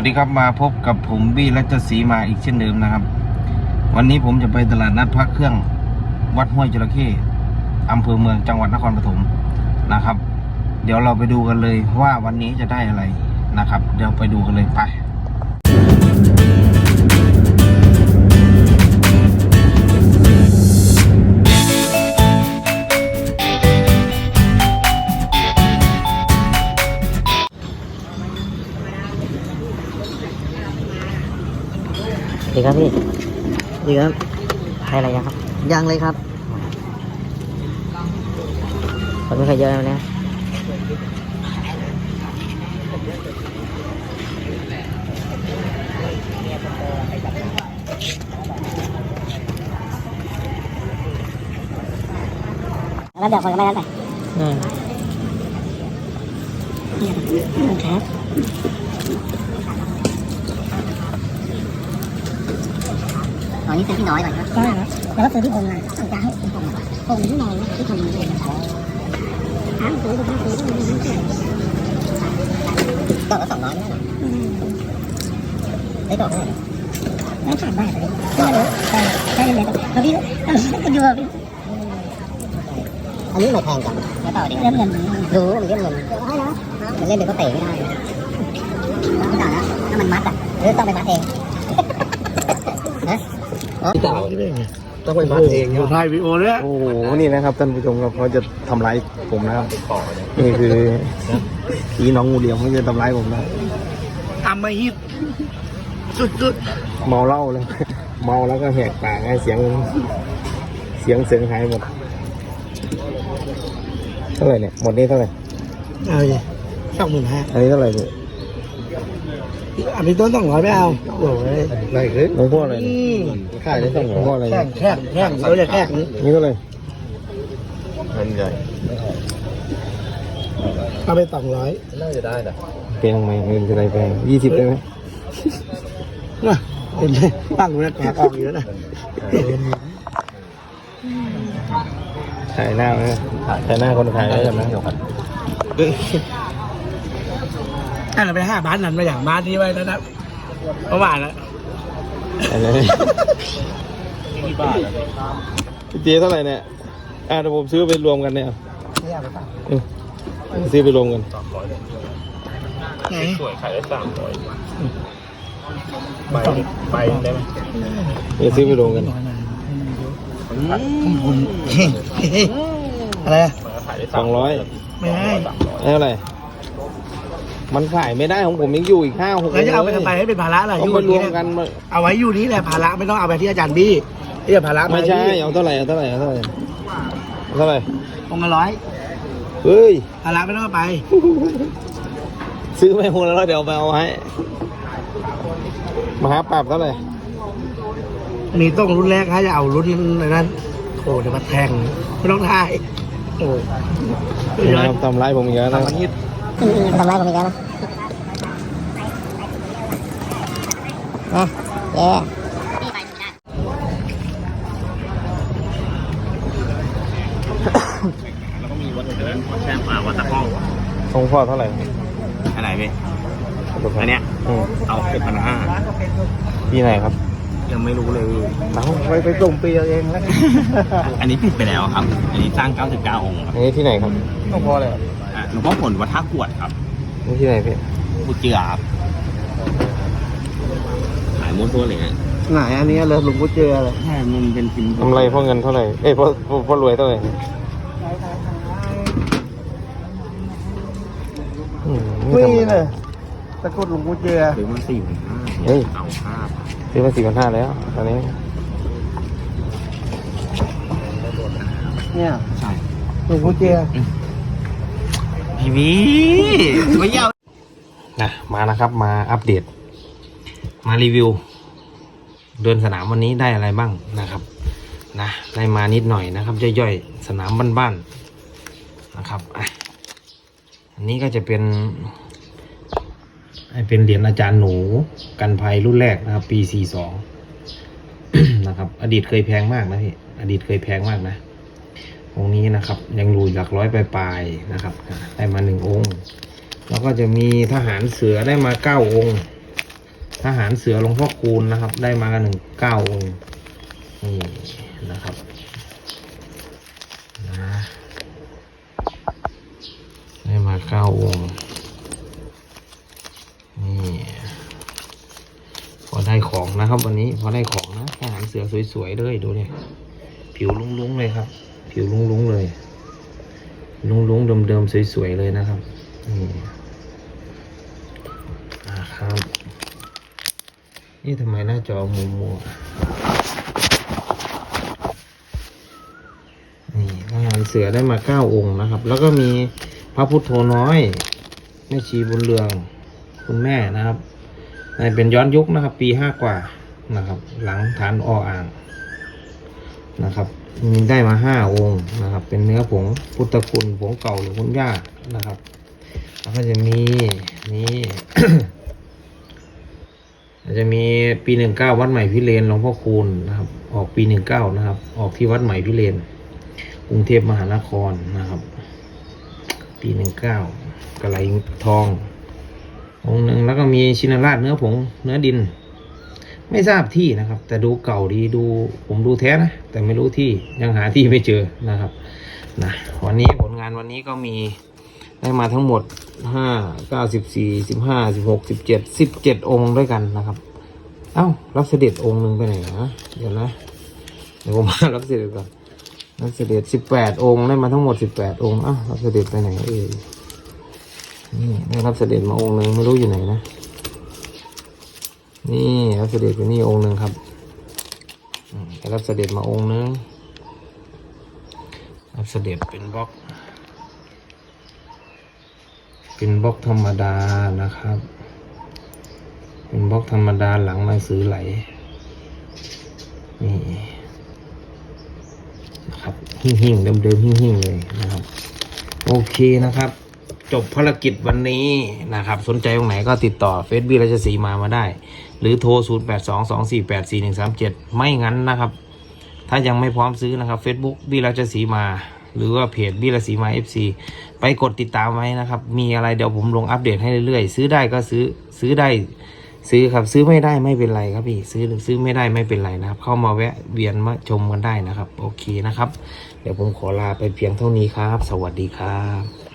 วัสดีครับมาพบกับผมบี้รัชศรีมาอีกเช่นเดิมนะครับ วันนี้ผมจะไปตลาดนัดพักเครื่องวัดห้วยจระเข้อำเภอเมืองจังหวัดนครปฐมนะครับ เดี๋ยวเราไปดูกันเลยว่าวันนี้จะได้อะไรนะครับ เดี๋ยวไปดูกันเลยไป ดีครับพี่ดีครับให้อะไรยังครับ ยังเลยครับคนไม่เคยเยอะแล้วเนี่ยแล้วเดี๋ยวคนก็ไม่รับแต่อืมครับ อ๋อนี่ซื้อพี่น้อยก่อนครับใช่ครับแล้วก็ซื้อพี่พงษ์อะเอาจะให้พี่พงษ์อะพงษ์ที่น้อยพี่พงษ์นี่เองถามซื้อซื้อซื้อซื้อซื้อซื้อดอกละสองร้อยไม่ได้หรอได้ดอกเท่าไหร่แล้วขาดได้เลยไม่รู้ใช่ใช่เลยแล้วพี่ก็ดูพี่อันนี้ไม่แพงจังแล้วต่อดิเริ่มเงินดูมันเล่นเงินมันเล่นเป็นก็เตะไม่ได้ไม่ต่อแล้วถ้ามันมัดอะหรือต้องไปมัดเอง ต้องไปมัดเองอยู่ถ่ายวีโอเลยโอ้โหนี่นะครับท่านผู้ชมครับเขาจะทำร้ายผมนะครับนี่คือผีน้องงูเหลี่ยมเขาจะทำร้ายผมนะทำมาฮิตสุดเมาเหล้าเลยเมาแล้วก็แหกปากให้เสียง เสียงเสียงหายหมดเท่าไหร่เนี่ยหมดนี้เท่าไหร่ๆเอาเลยสองหมื่นห้าอันนี้เท่าไหร่เนี่ย อันนี้ต้นสองร้อยไม่เอาโอ้ยได้คือหลวงพ่ออะไรเนี่ยขายได้สองหลวงพ่ออะไรแข่เนี่ยงแข่งแข่งเราจะแข่งนี้นี่เท่าไหร่เงินใหญ่เอาไปสองร้อยเป็นยังไงเงินจะได้แพงยี่สิบได้ไหมนะเห็นไหมตั้งไว้แล้วแกะออกอยู่แล้วนะขายหน้าไหมขายหน้าคนขายได้กัน นะถ้าเราไปห้าบ้านนั้นมาอย่างบ้านนี้ไว้แล้วนะเมื่อวานแล้วอะไรพี่เจ๊เท่าไหร่เนี่ยอ่าเดี๋ยวผมซื้อไปรวมกันเนี่ยอืมซื้อไปรวมกันไหนเดี๋ยวซื้อไปรวมกันคุณอะไรอะสองร้อยไม่ได้เท่าไหร่ มันขายไม่ได้ของผมยังอยู่อีกห้าหกแล้วจะเอาไปทำไมให้เป็นภาระอะไรต้อองยู่ไปรวมนี่กันมาเอาไว้อยู่นี่แหละภาระไม่ต้องเอาไปที่อาจารย์บี้ที่จะภาระไม่ใช่เอาเท่าไหร่เอาเท่าไหร่เอาเท่าไหร่เอาเท่าไหร่องค์ละร้อยเฮ้ยภาระไม่ต้องเอาไป ซื้อไม่หมดแล้วเดี๋ยวเอาไปเอาให้มหาปรับเท่าไหร่มีต้องรุ่นแรกถ้าจะเอารุ่นนั้นโอ้เดี๋ยวมาแทงไม่ต้องทายโอ้นี่นะครับทำร้ายผมอีกแล้วนะ ทำมันฮิตทำร้ายผมอีกแล้วนะนะเย้ของพ่อเท่าไหร่อันไหนพี่อันเนี้ยอืมเอาหกพันห้าปีไหนครับ ยังไม่รู้เลยพี่เอาไปไปส่งปีเอาเองแล้วอันนี้ปิดไปแล้วครับ อันนี้สร้าง 99 องค์ครับอันนี้ที่ไหนครับต้องพ่อเลยอะ หลวงพ่อผลวัดท่ากวดครับนี่ที่ไหนพี่ผู้เจือครับขายม้วนตัวเลยนะไหนอันนี้เลยหลวงพ่อเจอเลยใช่มันเป็นพิมพ์กำไรพ่อเงินเท่าไหร่ เอ้ยพ่อพ่อพ่อรวยเท่าไหร่อืมไม่ธรรมนี่ดา เลยตะกรุดหลวงพ่อเจอซื้อมาสี่พันห้าเฮ้ย เอาห้าพันซื้อมาสี่พันห้าแล้ว ตอนนี้เนี่ยใช่หลวงพ่อเจอ พี่วีไม่ยาวนะมานะครับ มาอัปเดต มารีวิว เดินสนามวันนี้ได้อะไรบ้างนะครับนะได้มานิดหน่อยนะครับ ย่อยๆ สนามบ้านๆนะครับอะอันนี้ก็จะเป็นเป็นเหรียญอาจารย์หนูกันภัยรุ่นแรกนะครับ ปี 42 นะครับ อดีตเคยแพงมากนะพี่อดีตเคยแพงมากนะ องค์นี้นะครับ ยังรูหลักร้อยปลายๆนะครับ ได้มาหนึ่งองค์ แล้วก็จะมีทหารเสือได้มาเก้าองค์ ทหารเสือหลวงพ่อคูณนะครับ ได้มากันหนึ่งเก้าองค์นี่นะครับนะได้มาเก้าองค์นี่พอได้ของนะครับ วันนี้พอได้ของนะทหารเสือสวยๆเลยดูเนี่ยผิวลุ้งๆเลยครับ ผิวลุ้งๆเลย ลุ้งๆเดิมๆสวยๆเลยนะครับนี่อ่าครับ นี่ทำไมหน้าจอมัวมัวนี่ทหารเสือได้มาเก้าองค์นะครับ แล้วก็มีพระพุทโธน้อยแม่ชีบุญเรืองคุณแม่นะครับในเป็นย้อนยุคนะครับ ปีห้ากว่านะครับ หลังฐานออ่าง นะครับ มีได้มาห้าองค์นะครับ เป็นเนื้อผงพุทธคุณผงเก่าหรือคุณย่านะครับ แล้วก็จะมีนี่อาจจะมีปีหนึ่งเก้าวัดใหม่พิเรนหลวงพ่อคูณนะครับ ออกปีหนึ่งเก้านะครับ ออกที่วัดใหม่พิเรนกรุงเทพมหานครนะครับ ปีหนึ่งเก้ากระไหลทององค์หนึ่งแล้วก็มีชินราชเนื้อผงเนื้อดิน ไม่ทราบที่นะครับ แต่ดูเก่าดีดูผมดูแท้นะ แต่ไม่รู้ที่ยังหาที่ไม่เจอนะครับนะวันนี้ผลงานวันนี้ก็มีได้มาทั้งหมดห้าเก้าสิบสี่สิบห้าสิบหกสิบเจ็ดสิบเจ็ดองค์ด้วยกันนะครับ เอ้ารับเสด็จองค์หนึ่งไปไหนนะเดี๋ยวนะเดี๋ยวผมมารับเสด็จก่อนรับเสด็จสิบแปดองค์ได้มาทั้งหมดสิบแปดองค์เอ้ารับเสด็จไปไหนเอ่ยนี่ได้รับเสด็จมาองค์หนึ่งไม่รู้อยู่ไหนนะ นี่รับเสด็จไปนี่องค์หนึ่งครับได้รับเสด็จมาองค์นึงรับเสด็จเป็นบล็อก เป็นบล็อกธรรมดานะครับ เป็นบล็อกธรรมดาหลังหนังสือไหล นี่นะครับหิ่งๆเดิมๆหิ่งๆเลยนะครับ โอเคนะครับจบภารกิจวันนี้นะครับ สนใจตรงไหนก็ติดต่อเฟซบุ๊กราชสีมามาได้ หรือโทร 0 8 2 2 4 8 4 1 3 7 ไม่งั้นนะครับ ถ้ายังไม่พร้อมซื้อนะครับ Facebook บีราชสีมา หรือว่าเพจบีราชสีมา FC ไปกดติดตามไว้นะครับ มีอะไรเดี๋ยวผมลงอัปเดตให้เรื่อยๆ ซื้อได้ก็ซื้อซื้อได้ซื้อครับซื้อไม่ได้ไม่เป็นไรครับพี่ซื้อซื้อไม่ได้ไม่เป็นไรนะครับ เข้ามาแวะเวียนมาชมกันได้นะครับ โอเคนะครับ เดี๋ยวผมขอลาไปเพียงเท่านี้ครับ สวัสดีครับ